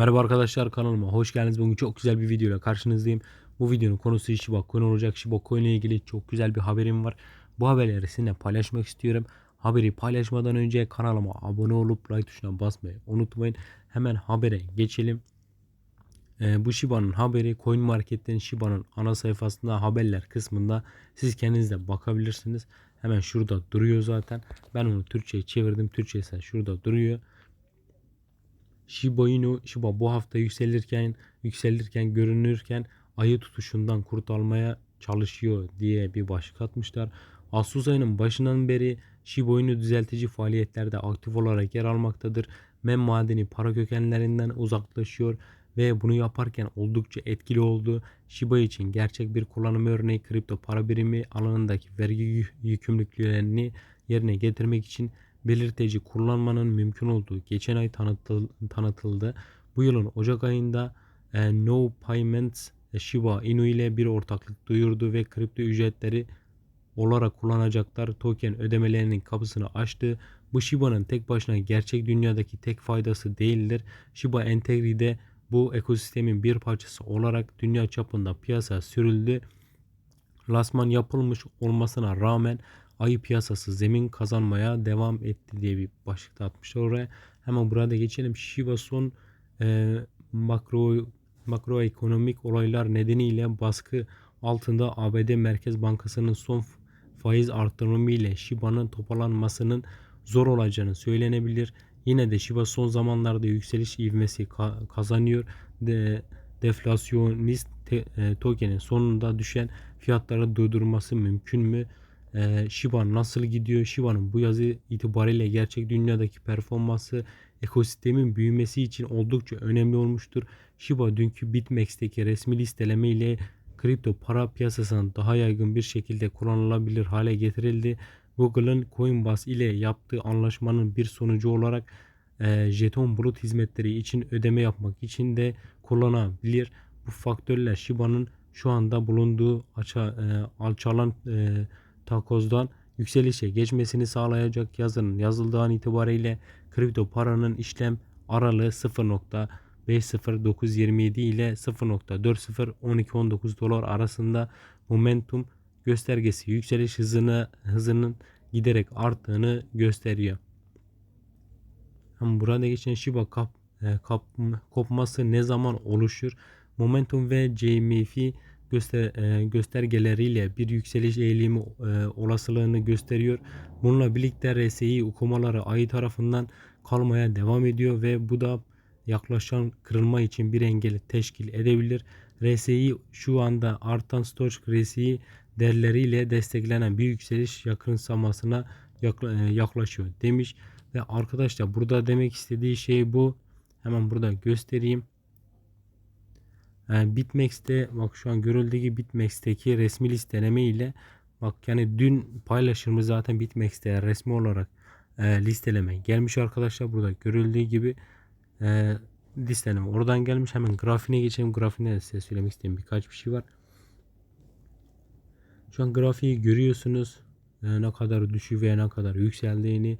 Merhaba arkadaşlar kanalıma hoş geldiniz. Bugün çok güzel bir video ile karşınızdayım. Bu videonun konusu Shiba Coin olacak. Shiba Coin ile ilgili çok güzel bir haberim var. Bu haberleri sizinle paylaşmak istiyorum. Haberi paylaşmadan önce kanalıma abone olup like tuşuna basmayı unutmayın. Hemen habere geçelim. Ee, bu Shiba'nın haberi Coin Market'ten Shiba'nın ana sayfasında haberler kısmında siz kendiniz de bakabilirsiniz. Hemen şurada duruyor zaten. Ben onu Türkçe'ye çevirdim. Türkçe ise şurada duruyor. Shiba Inu Shiba bu hafta yükselirken yükselirken görünürken ayı tutuşundan kurtulmaya çalışıyor diye bir başlık atmışlar. Ağustos ayının başından beri Shiba Inu düzeltici faaliyetlerde aktif olarak yer almaktadır. Mem madeni para kökenlerinden uzaklaşıyor ve bunu yaparken oldukça etkili oldu. Shiba için gerçek bir kullanım örneği kripto para birimi alanındaki vergi yü- yükümlülüklerini yerine getirmek için belirteci kullanmanın mümkün olduğu geçen ay tanıtıl- tanıtıldı. Bu yılın Ocak ayında e, No Payments e, Shiba Inu ile bir ortaklık duyurdu ve kripto ücretleri olarak kullanacaklar token ödemelerinin kapısını açtı. Bu Shiba'nın tek başına gerçek dünyadaki tek faydası değildir. Shiba Entegri'de bu ekosistemin bir parçası olarak dünya çapında piyasaya sürüldü. Lasman yapılmış olmasına rağmen ayı piyasası zemin kazanmaya devam etti diye bir başlık da atmışlar oraya. Hemen burada geçelim. Shiba son e, makro makroekonomik olaylar nedeniyle baskı altında ABD Merkez Bankası'nın son faiz arttırımı ile Shiba'nın toparlanmasının zor olacağını söylenebilir. Yine de Shiba son zamanlarda yükseliş ivmesi ka- kazanıyor. De, deflasyonist e, tokenin sonunda düşen fiyatları durdurması mümkün mü? E, Shiba nasıl gidiyor? Shiba'nın bu yazı itibariyle gerçek dünyadaki performansı ekosistemin büyümesi için oldukça önemli olmuştur. Shiba dünkü BitMEX'teki resmi listeleme ile kripto para piyasasına daha yaygın bir şekilde kullanılabilir hale getirildi. Google'ın Coinbase ile yaptığı anlaşmanın bir sonucu olarak e, jeton bulut hizmetleri için ödeme yapmak için de kullanabilir. Bu faktörler Shiba'nın şu anda bulunduğu aça, e, alçalan e, takozdan yükselişe geçmesini sağlayacak yazının yazıldığından itibariyle kripto paranın işlem aralığı 0.50927 ile 0.401219 dolar arasında momentum göstergesi yükseliş hızını hızının giderek arttığını gösteriyor. Ama burada geçen Shiba kap, e, kap, kopması ne zaman oluşur? Momentum ve JMF göster, e, göstergeleriyle bir yükseliş eğilimi e, olasılığını gösteriyor. Bununla birlikte RSI okumaları ayı tarafından kalmaya devam ediyor ve bu da yaklaşan kırılma için bir engel teşkil edebilir. RSI şu anda artan Stochk RSI değerleriyle desteklenen bir yükseliş yakınsamasına e, yaklaşıyor demiş. Ve arkadaşlar burada demek istediği şey bu. Hemen burada göstereyim. Yani Bitmex'te bak şu an görüldüğü gibi Bitmex'teki resmi listeleme ile bak yani dün paylaşımı zaten Bitmex'te resmi olarak e, listeleme gelmiş arkadaşlar. Burada görüldüğü gibi e, listeleme oradan gelmiş. Hemen grafiğine geçelim. Grafiğine size söylemek istediğim birkaç bir şey var. Şu an grafiği görüyorsunuz. E, ne kadar düşüyor veya ne kadar yükseldiğini.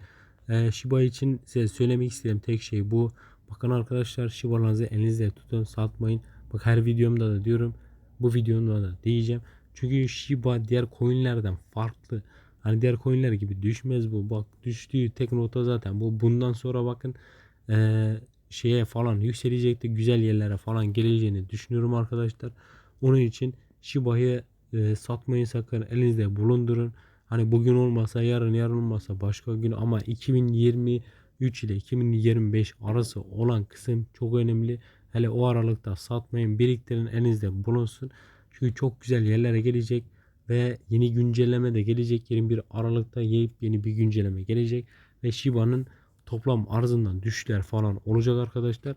E, Shiba için size söylemek istediğim tek şey bu. Bakın arkadaşlar Shiba'larınızı elinizde tutun satmayın. Bak her videomda da diyorum. Bu videomda da diyeceğim. Çünkü Shiba diğer coinlerden farklı. Hani diğer coinler gibi düşmez bu. Bak düştüğü tek nota zaten bu. Bundan sonra bakın eee, şeye falan yükselecekti. Güzel yerlere falan geleceğini düşünüyorum arkadaşlar. Onun için Shiba'yı eee, satmayın sakın. Elinizde bulundurun. Hani bugün olmasa yarın yarın olmasa başka gün ama 2023 ile 2025 arası olan kısım çok önemli. Hele o aralıkta satmayın biriktirin elinizde bulunsun. Çünkü çok güzel yerlere gelecek ve yeni güncelleme de gelecek. 21 Aralık'ta yeni bir güncelleme gelecek ve Shiba'nın toplam arzından düşüşler falan olacak arkadaşlar.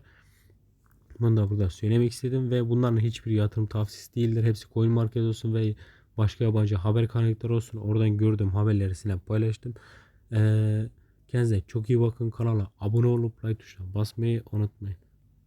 Bunu da burada söylemek istedim ve bunların hiçbir yatırım tavsiyesi değildir. Hepsi coin market olsun ve başka yabancı haber kaynakları olsun. Oradan gördüğüm haberleri sizinle paylaştım. Ee, kendinize çok iyi bakın. Kanala abone olup like tuşuna basmayı unutmayın.